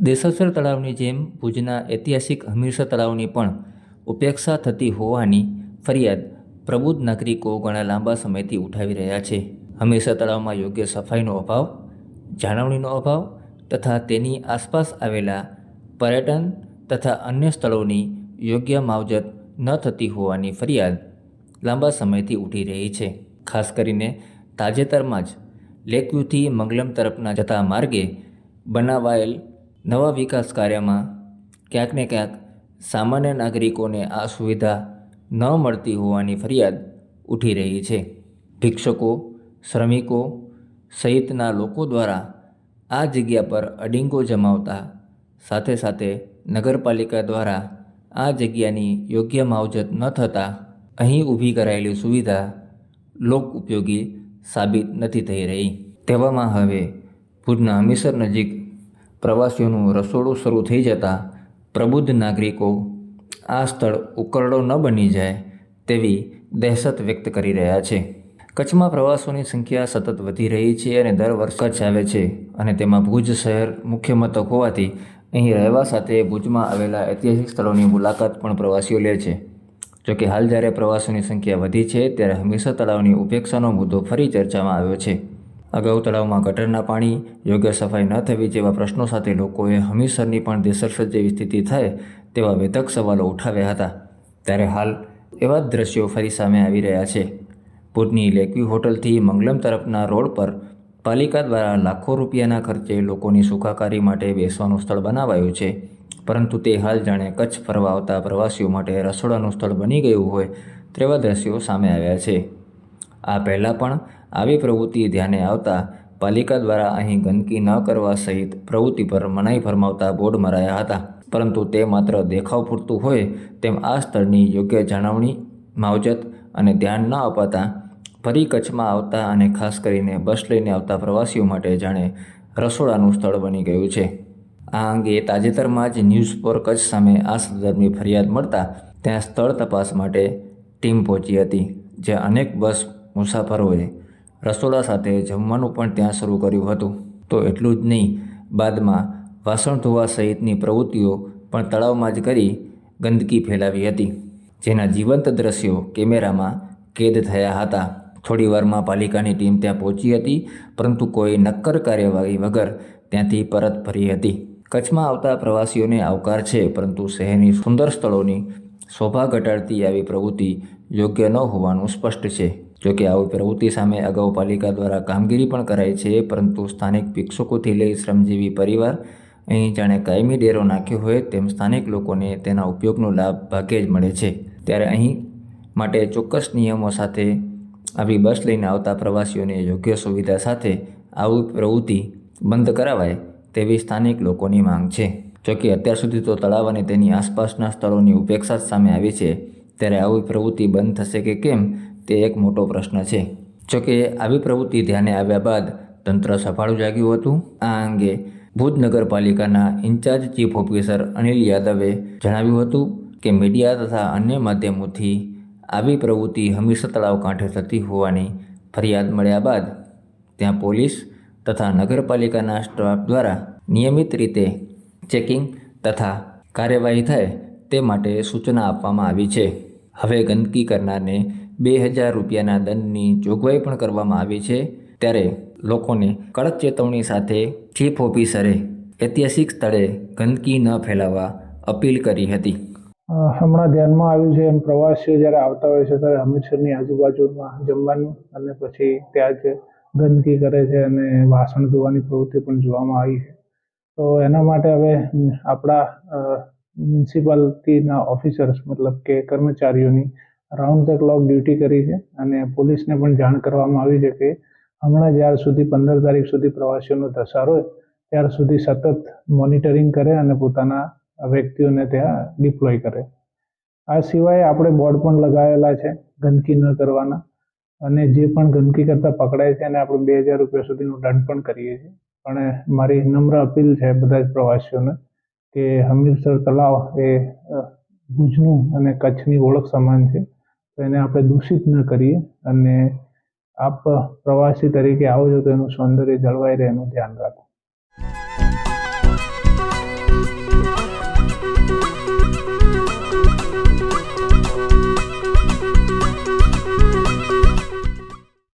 દેસેશ્વર તળાવની જેમ ભુજના ઐતિહાસિક હમીરસર તળાવની પણ ઉપેક્ષા થતી હોવાની ફરિયાદ પ્રબુદ્ધ નાગરિકો ઘણા લાંબા સમયથી ઉઠાવી રહ્યા છે. હમીરસર તળાવમાં યોગ્ય સફાઈનો અભાવ, જાળવણીનો અભાવ તથા તેની આસપાસ આવેલા પર્યટન તથા અન્ય સ્થળોની યોગ્ય માવજત ન થતી હોવાની ફરિયાદ લાંબા સમયથી ઉઠી રહી છે. ખાસ કરીને તાજેતરમાં જ લેકવ્યુથી મંગલમ તરફના જતા માર્ગે બનાવાયેલ નવા વિકાસ કાર્યમાં ક્યાંક ને ક્યાંક સામાન્ય નાગરિકોને આ સુવિધા ન મળતી હોવાની ફરિયાદ ઉઠી રહી છે. ભિક્ષકો, શ્રમિકો સહિતના લોકો દ્વારા આ જગ્યા પર અડિંગો જમાવતા સાથે સાથે નગરપાલિકા દ્વારા આ જગ્યાની યોગ્ય માવજત ન થતાં અહીં ઊભી કરાયેલી સુવિધા લોક ઉપયોગી સાબિત નથી થઈ રહી. તેવામાં હવે ભુજના હમીસર નજીક પ્રવાસીઓનું રસોડું શરૂ થઈ જતાં પ્રબુદ્ધ નાગરિકો આ સ્થળ ઉકરડો ન બની જાય તેવી દહેશત વ્યક્ત કરી રહ્યા છે. કચ્છમાં પ્રવાસીઓની સંખ્યા સતત વધી રહી છે અને દર વર્ષે કચ્છ આવે છે અને તેમાં ભુજ શહેર મુખ્ય મથક હોવાથી અહીં રહેવા સાથે ભુજમાં આવેલા ઐતિહાસિક સ્થળોની મુલાકાત પણ પ્રવાસીઓ લે છે. જોકે હાલ જ્યારે પ્રવાસીઓની સંખ્યા વધી છે, ત્યારે હંમેશા તળાવની ઉપેક્ષાનો મુદ્દો ફરી ચર્ચામાં આવ્યો છે. અગાઉ તળાવમાં ગટરના પાણી, યોગ્ય સફાઈ ન થવી જેવા પ્રશ્નો સાથે લોકોએ હમીરસરની પણ દેશરસર જેવી સ્થિતિ થાય તેવા વેધક સવાલો ઉઠાવ્યા હતા. ત્યારે હાલ એવા જ દ્રશ્યો ફરી સામે આવી રહ્યા છે. ભુજની લેકવ્યુ હોટલથી મંગલમ તરફના રોડ પર પાલિકા દ્વારા લાખો રૂપિયાના ખર્ચે લોકોની સુખાકારી માટે બેસવાનું સ્થળ બનાવાયું છે. પરંતુ તે હાલ જાણે કચ્છ ફરવા આવતા પ્રવાસીઓ માટે રસોડાનું સ્થળ બની ગયું હોય તેવા દ્રશ્યો સામે આવ્યા છે. આ પહેલાં પણ આવી પ્રવૃત્તિ ધ્યાને આવતા પાલિકા દ્વારા અહીં ગંદકી ન કરવા સહિત પ્રવૃત્તિ પર મનાઈ ફરમાવતા બોર્ડ મરાયા હતા. પરંતુ તે માત્ર દેખાવ પૂરતું હોય તેમ આ સ્થળની યોગ્ય જાળવણી, માવજત અને ધ્યાન ન અપાતા ફરી કચ્છમાં આવતા અને ખાસ કરીને બસ લઈને આવતા પ્રવાસીઓ માટે જાણે રસોડાનું સ્થળ બની ગયું છે. આ અંગે તાજેતરમાં જ ન્યૂઝ પર કચ્છ સામે આ સંદર્ભની ફરિયાદ મળતા ત્યાં સ્થળ તપાસ માટે ટીમ પહોંચી હતી, જે અનેક બસ મુસાફરોએ રસોડા સાથે જમવાનું પણ ત્યાં શરૂ કર્યું હતું. તો એટલું જ નહીં, બાદમાં વાસણ ધોવા સહિતની પ્રવૃત્તિઓ પણ તળાવમાં જ કરી ગંદકી ફેલાવી હતી. જેના જીવંત દ્રશ્યો કેમેરામાં કેદ થયા હતા. થોડીવારમાં પાલિકાની ટીમ ત્યાં પહોંચી હતી, પરંતુ કોઈ નક્કર કાર્યવાહી વગર ત્યાંથી પરત ફરી હતી. કચ્છમાં આવતા પ્રવાસીઓને આવકાર છે, પરંતુ શહેરની સુંદર સ્થળોની શોભા ઘટાડતી આવી પ્રવૃત્તિ યોગ્ય ન હોવાનું સ્પષ્ટ છે. જોકે આવી પ્રવૃત્તિ સામે અગાઉ પાલિકા દ્વારા કામગીરી પણ કરાઈ છે, પરંતુ સ્થાનિક ભિક્ષુકોથી લઈ શ્રમજીવી પરિવાર અહીં જાણે કાયમી ડેરો નાખ્યો હોય તેમ સ્થાનિક લોકોને તેના ઉપયોગનો લાભ ભાગ્યે જ મળે છે. ત્યારે અહીં માટે ચોક્કસ નિયમો સાથે આવી બસ લઈને આવતા પ્રવાસીઓને યોગ્ય સુવિધા સાથે આવી પ્રવૃત્તિ બંધ કરાવાય તેવી સ્થાનિક લોકોની માંગ છે. જોકે અત્યાર સુધી તો તળાવ અને તેની આસપાસના સ્થળોની ઉપેક્ષા સામે આવી છે. ત્યારે આવી પ્રવૃત્તિ બંધ થશે કે કેમ? તે એક મોટો પ્રશ્ન છે. જોકે આવી પ્રવૃત્તિ ધ્યાને આવ્યા બાદ તંત્ર સફાળું જાગ્યું હતું. આ અંગે ભુજ નગરપાલિકાના ઇન્ચાર્જ ચીફ ઓફિસર અનિલ યાદવે જણાવ્યું હતું કે મીડિયા તથા અન્ય માધ્યમોથી આવી પ્રવૃત્તિ હમીરસર તળાવ કાંઠે થતી હોવાની ફરિયાદ મળ્યા બાદ ત્યાં પોલીસ તથા નગરપાલિકાના સ્ટાફ દ્વારા નિયમિત રીતે ચેકિંગ તથા કાર્યવાહી થાય તે માટે સૂચના આપવામાં આવી છે. હવે ગંદકી કરનારને બે હજાર રૂપિયાના દંડની જોગવાઈ પણ કરવામાં આવી છે. ત્યારે લોકોને કડક ચેતવણી સાથે ચીફ ઓફિસરે ઐતિહાસિક સ્થળે ગંદકી ન ફેલાવવા અપીલ કરી હતી. હમણાં ધ્યાનમાં આવ્યું છે એમ પ્રવાસીઓ જ્યારે આવતા હોય છે ત્યારે હમીરસરની આજુબાજુમાં જમવાનું અને પછી ત્યાં જ ગંદકી કરે છે અને વાસણ ધોવાની પ્રવૃત્તિ પણ જોવામાં આવી છે. તો એના માટે હવે આપણા મ્યુનિસિપાલિટીના ઓફિસર્સ મતલબ કે કર્મચારીઓની રાઉન્ડ ધ ક્લોક ડ્યુટી કરી છે અને પોલીસને પણ જાણ કરવામાં આવી છે કે હમણાં જ્યાર સુધી પંદર તારીખ સુધી પ્રવાસીઓનો ધસારો હોય, ત્યાર સુધી સતત મોનિટરિંગ કરે અને પોતાના વ્યક્તિઓને ત્યાં ડિપ્લોય કરે. આ સિવાય આપણે બોર્ડ પણ લગાવેલા છે ગંદકી ન કરવાના અને જે પણ ગંદકી કરતા પકડાય છે એને આપણે બે હજાર રૂપિયા સુધીનું દંડ પણ કરીએ છીએ. પણ મારી નમ્ર અપીલ છે બધા જ પ્રવાસીઓને કે હમીરસર તળાવ એ ભુજનું અને કચ્છની ઓળખ સમાન છે. તો એને આપણે દૂષિત ન કરીએ અને આપ પ્રવાસી તરીકે આવો છો તો એનું સૌંદર્ય જળવાઈ રહે એનું ધ્યાન રાખો.